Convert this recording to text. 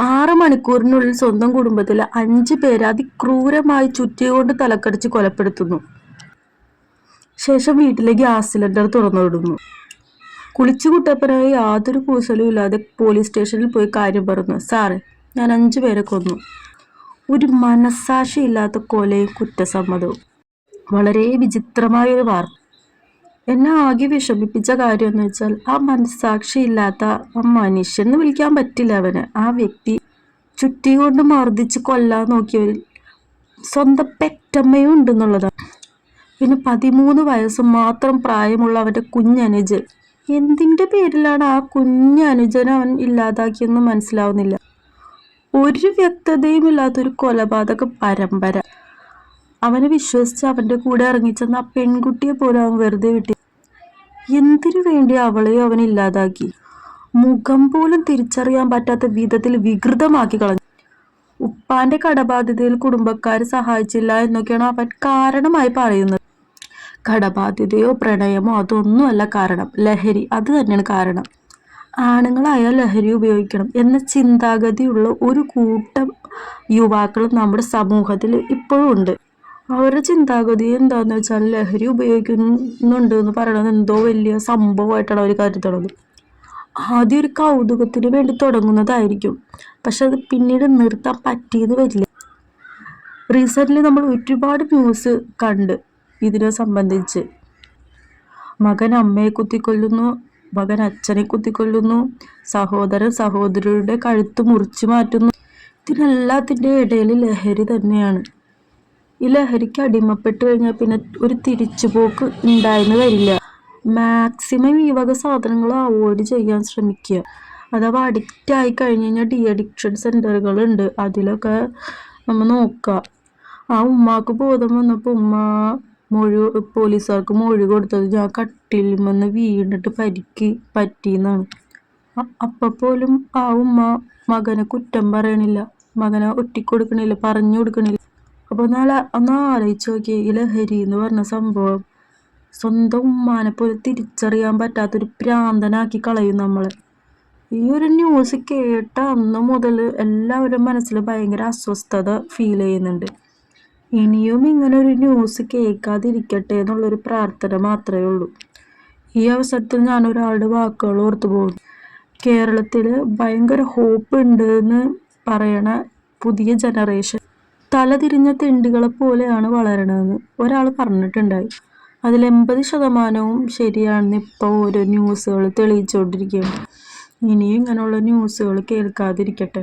ആറ് മണിക്കൂറിനുള്ളിൽ സ്വന്തം കുടുംബത്തിലെ അഞ്ച് പേരെ അതിക്രൂരമായി ചുറ്റികൊണ്ട് തലക്കടിച്ച് കൊലപ്പെടുത്തുന്നു. ശേഷം വീട്ടിലെ ഗ്യാസ് സിലിണ്ടർ തുറന്നുവിടുന്നു. കുളിച്ചു കുട്ടപ്പനായി യാതൊരു കൂസലും ഇല്ലാതെ പോലീസ് സ്റ്റേഷനിൽ പോയി കാര്യം പറഞ്ഞു. സാറേ ഞാൻ അഞ്ചു പേരെ കൊന്നു. ഒരു മനസ്സാക്ഷിയില്ലാത്ത കൊലയും കുറ്റസമ്മതവും. വളരെ വിചിത്രമായ ഒരു വാർത്ത. എന്നെ ആകെ വിഷമിപ്പിച്ച കാര്യം എന്ന് വെച്ചാൽ ആ മനസ്സാക്ഷി ഇല്ലാത്ത ആ മനുഷ്യൻ എന്ന് വിളിക്കാൻ പറ്റില്ല അവന്. ആ വ്യക്തി ചുറ്റി കൊണ്ട് മർദ്ദിച്ച് കൊല്ലാൻ നോക്കിയവരിൽ സ്വന്തം പെറ്റമ്മയും ഉണ്ടെന്നുള്ളതാണ്. പിന്നെ പതിമൂന്ന് വയസ്സ് മാത്രം പ്രായമുള്ള അവന്റെ കുഞ്ഞനുജൻ. എന്തിന്റെ പേരിലാണ് ആ കുഞ്ഞനുജനെ അവൻ ഇല്ലാതാക്കിയെന്ന് മനസ്സിലാവുന്നില്ല. ഒരു വ്യക്തതയും ഇല്ലാത്തൊരു കൊലപാതക പരമ്പര. അവനെ വിശ്വസിച്ച് അവന്റെ കൂടെ ഇറങ്ങിച്ചെന്ന് ആ പെൺകുട്ടിയെ പോലും അവൻ വെറുതെ വിട്ടി. എന്തിനു വേണ്ടി അവളെയോ അവൻ ഇല്ലാതാക്കി? മുഖം പോലും തിരിച്ചറിയാൻ പറ്റാത്ത വിധത്തിൽ വികൃതമാക്കി കളഞ്ഞു. ഉപ്പാന്റെ കടബാധ്യതയിൽ കുടുംബക്കാർ സഹായിച്ചില്ല എന്നൊക്കെയാണ് അവൻ കാരണമായി പറയുന്നത്. കടബാധ്യതയോ പ്രണയമോ അതൊന്നുമല്ല കാരണം. ലഹരി അത് തന്നെയാണ് കാരണം. ആണുങ്ങളായ ലഹരി ഉപയോഗിക്കണം എന്ന ചിന്താഗതിയുള്ള ഒരു കൂട്ടം യുവാക്കളും നമ്മുടെ സമൂഹത്തിൽ ഇപ്പോഴും ഉണ്ട്. അവരുടെ ചിന്താഗതി എന്താന്ന് വെച്ചാൽ ലഹരി ഉപയോഗിക്കുന്നുണ്ട് എന്ന് പറയണത് എന്തോ വലിയ സംഭവമായിട്ടാണ് അവർ കരുതണത്. ആദ്യം ഒരു കൗതുകത്തിന് വേണ്ടി തുടങ്ങുന്നതായിരിക്കും. പക്ഷെ അത് പിന്നീട് നിർത്താൻ പറ്റിയെന്ന് വരില്ല. റീസെന്റ്ലി നമ്മൾ ഒരുപാട് ന്യൂസ് കണ്ട് ഇതിനെ സംബന്ധിച്ച്. മകൻ അമ്മയെ കുത്തിക്കൊല്ലുന്നു മകൻ അച്ഛനെ കുത്തിക്കൊല്ലുന്നു സഹോദരൻ സഹോദരിയുടെ കഴുത്ത് മുറിച്ചു മാറ്റുന്നു. ഇതിനെല്ലാത്തിന്റെ ഇടയിൽ ലഹരി തന്നെയാണ്. ഈ ലഹരിക്ക് അടിമപ്പെട്ട് കഴിഞ്ഞാൽ പിന്നെ ഒരു തിരിച്ചുപോക്ക് ഉണ്ടായെന്ന് വരില്ല. മാക്സിമം ഈ വക സാധനങ്ങൾ അവോയ്ഡ് ചെയ്യാൻ ശ്രമിക്കുക. അഥവാ അഡിക്റ്റ് ആയി കഴിഞ്ഞ് കഴിഞ്ഞാൽ ഡി അഡിക്ഷൻ സെന്ററുകളുണ്ട് അതിലൊക്കെ നമ്മൾ നോക്കുക ആ ഉമ്മാക്ക് ബോധം വന്നപ്പോൾ ഉമ്മ മൊഴി പോലീസുകാർക്ക് മൊഴി കൊടുത്തത് ഞാൻ കട്ടിൽ വന്ന് വീണിട്ട് പരിക്ക് പറ്റിയെന്നാണ്. അപ്പം പോലും ആ ഉമ്മ മകനെ കുറ്റം പറയണില്ല. മകനെ ഒറ്റിക്കൊടുക്കണില്ല പറഞ്ഞു കൊടുക്കണില്ല അപ്പോൾ നാളെ ഒന്ന് നോക്കിയേ ഈ ലഹരി എന്ന് പറഞ്ഞ സംഭവം സ്വന്തം ഉമ്മാനെ പോലെ തിരിച്ചറിയാൻ പറ്റാത്തൊരു പ്രാന്തനാക്കി കളയും നമ്മളെ. ഈ ഒരു ന്യൂസ് കേട്ട അന്ന് മുതൽ എല്ലാവരും മനസ്സിൽ ഭയങ്കര അസ്വസ്ഥത ഫീൽ ചെയ്യുന്നുണ്ട്. ഇനിയും ഇങ്ങനെ ഒരു ന്യൂസ് കേൾക്കാതിരിക്കട്ടെ എന്നുള്ളൊരു പ്രാർത്ഥന മാത്രമേ ഉള്ളൂ. ഈ അവസരത്തിൽ ഞാൻ ഒരാളുടെ വാക്കുകൾ ഓർത്തു പോകുന്നു. കേരളത്തിൽ ഭയങ്കര ഹോപ്പ് ഉണ്ട് എന്ന് പറയണ പുതിയ ജനറേഷൻ തലതിരിഞ്ഞ തെണ്ടുകളെ പോലെയാണ് വളരണതെന്ന് ഒരാൾ പറഞ്ഞിട്ടുണ്ടായി. അതിൽ എൺപത് ശതമാനവും ശരിയാണെന്ന് ഇപ്പോൾ ഓരോ ന്യൂസുകൾ തെളിയിച്ചുകൊണ്ടിരിക്കുകയാണ് ഇനിയും ഇങ്ങനെയുള്ള ന്യൂസുകൾ കേൾക്കാതിരിക്കട്ടെ.